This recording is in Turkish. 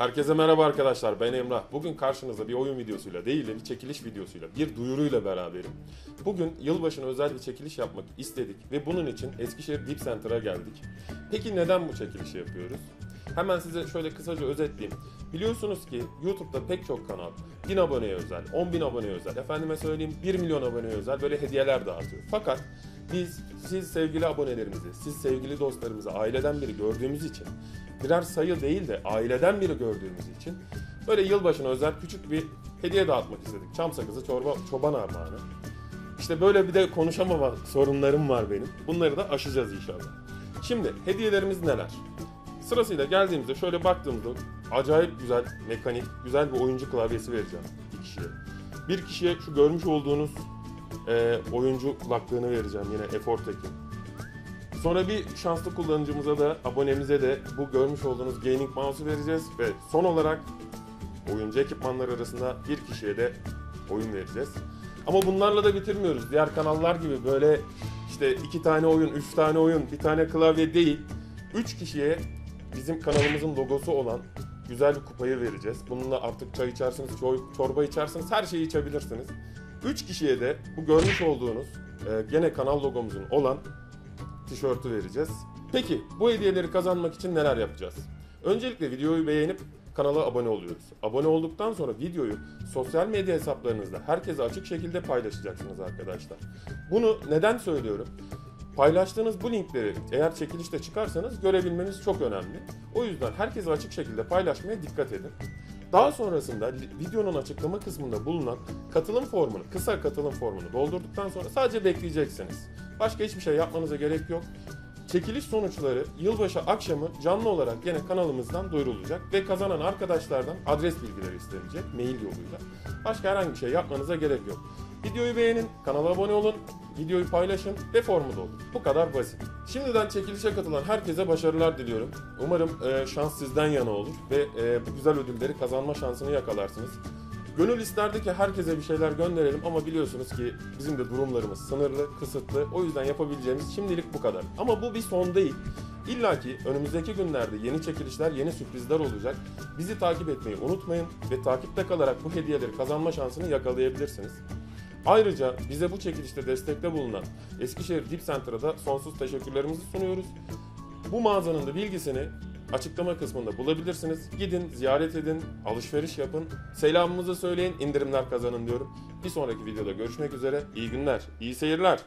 Herkese merhaba arkadaşlar ben Emrah. Bugün karşınızda bir oyun videosuyla değil de bir çekiliş videosuyla bir duyuruyla beraberim. Bugün yılbaşına özel bir çekiliş yapmak istedik ve bunun için Eskişehir Deep Center'a geldik. Peki neden bu çekilişi yapıyoruz? Hemen size şöyle kısaca özetleyeyim. Biliyorsunuz ki YouTube'da pek çok kanal 1000 aboneye özel, 10.000 aboneye özel, efendime söyleyeyim 1 milyon aboneye özel böyle hediyeler dağıtıyor. Fakat biz siz sevgili abonelerimizi, siz sevgili dostlarımızı aileden biri gördüğümüz için birer sayı değil de aileden biri gördüğümüz için böyle yılbaşına özel küçük bir hediye dağıtmak istedik. Çam sakızı, çorba, çoban armağanı. İşte böyle bir de konuşamama sorunlarım var benim. Bunları da aşacağız inşallah. Şimdi hediyelerimiz neler? Sırasıyla geldiğimizde şöyle baktığımızda acayip güzel, mekanik, güzel bir oyuncu klavyesi vereceğim bir kişiye. Bir kişiye şu görmüş olduğunuz e, oyuncu kulaklığını vereceğim yine Efortek'in. Sonra bir şanslı kullanıcımıza da abonemize de bu görmüş olduğunuz gaming mouse'u vereceğiz ve son olarak oyuncu ekipmanları arasında bir kişiye de oyun vereceğiz. Ama bunlarla da bitirmiyoruz. Diğer kanallar gibi böyle işte iki tane oyun, üç tane oyun, bir tane klavye değil. Üç kişiye bizim kanalımızın logosu olan güzel bir kupayı vereceğiz. Bununla artık çay içersiniz, çor- çorba içersiniz, her şeyi içebilirsiniz. Üç kişiye de bu görmüş olduğunuz e, gene kanal logomuzun olan tişörtü vereceğiz. Peki bu hediyeleri kazanmak için neler yapacağız? Öncelikle videoyu beğenip kanala abone oluyoruz. Abone olduktan sonra videoyu sosyal medya hesaplarınızda herkese açık şekilde paylaşacaksınız arkadaşlar. Bunu neden söylüyorum? Paylaştığınız bu linkleri eğer çekilişte çıkarsanız görebilmeniz çok önemli. O yüzden herkese açık şekilde paylaşmaya dikkat edin. Daha sonrasında videonun açıklama kısmında bulunan katılım formunu, kısa katılım formunu doldurduktan sonra sadece bekleyeceksiniz. Başka hiçbir şey yapmanıza gerek yok. Çekiliş sonuçları yılbaşı akşamı canlı olarak yine kanalımızdan duyurulacak ve kazanan arkadaşlardan adres bilgileri istenecek mail yoluyla. Başka herhangi bir şey yapmanıza gerek yok. Videoyu beğenin, kanala abone olun, videoyu paylaşın ve formu doldurun. Bu kadar basit. Şimdiden çekilişe katılan herkese başarılar diliyorum. Umarım e, şans sizden yana olur ve e, bu güzel ödülleri kazanma şansını yakalarsınız. Gönül isterdi ki herkese bir şeyler gönderelim ama biliyorsunuz ki bizim de durumlarımız sınırlı, kısıtlı. O yüzden yapabileceğimiz şimdilik bu kadar. Ama bu bir son değil. İlla ki önümüzdeki günlerde yeni çekilişler, yeni sürprizler olacak. Bizi takip etmeyi unutmayın ve takipte kalarak bu hediyeleri kazanma şansını yakalayabilirsiniz. Ayrıca bize bu çekilişte destekte bulunan Eskişehir Deep Center'a da sonsuz teşekkürlerimizi sunuyoruz. Bu mağazanın da bilgisini açıklama kısmında bulabilirsiniz. Gidin, ziyaret edin, alışveriş yapın. Selamımızı söyleyin, indirimler kazanın diyorum. Bir sonraki videoda görüşmek üzere. İyi günler, iyi seyirler.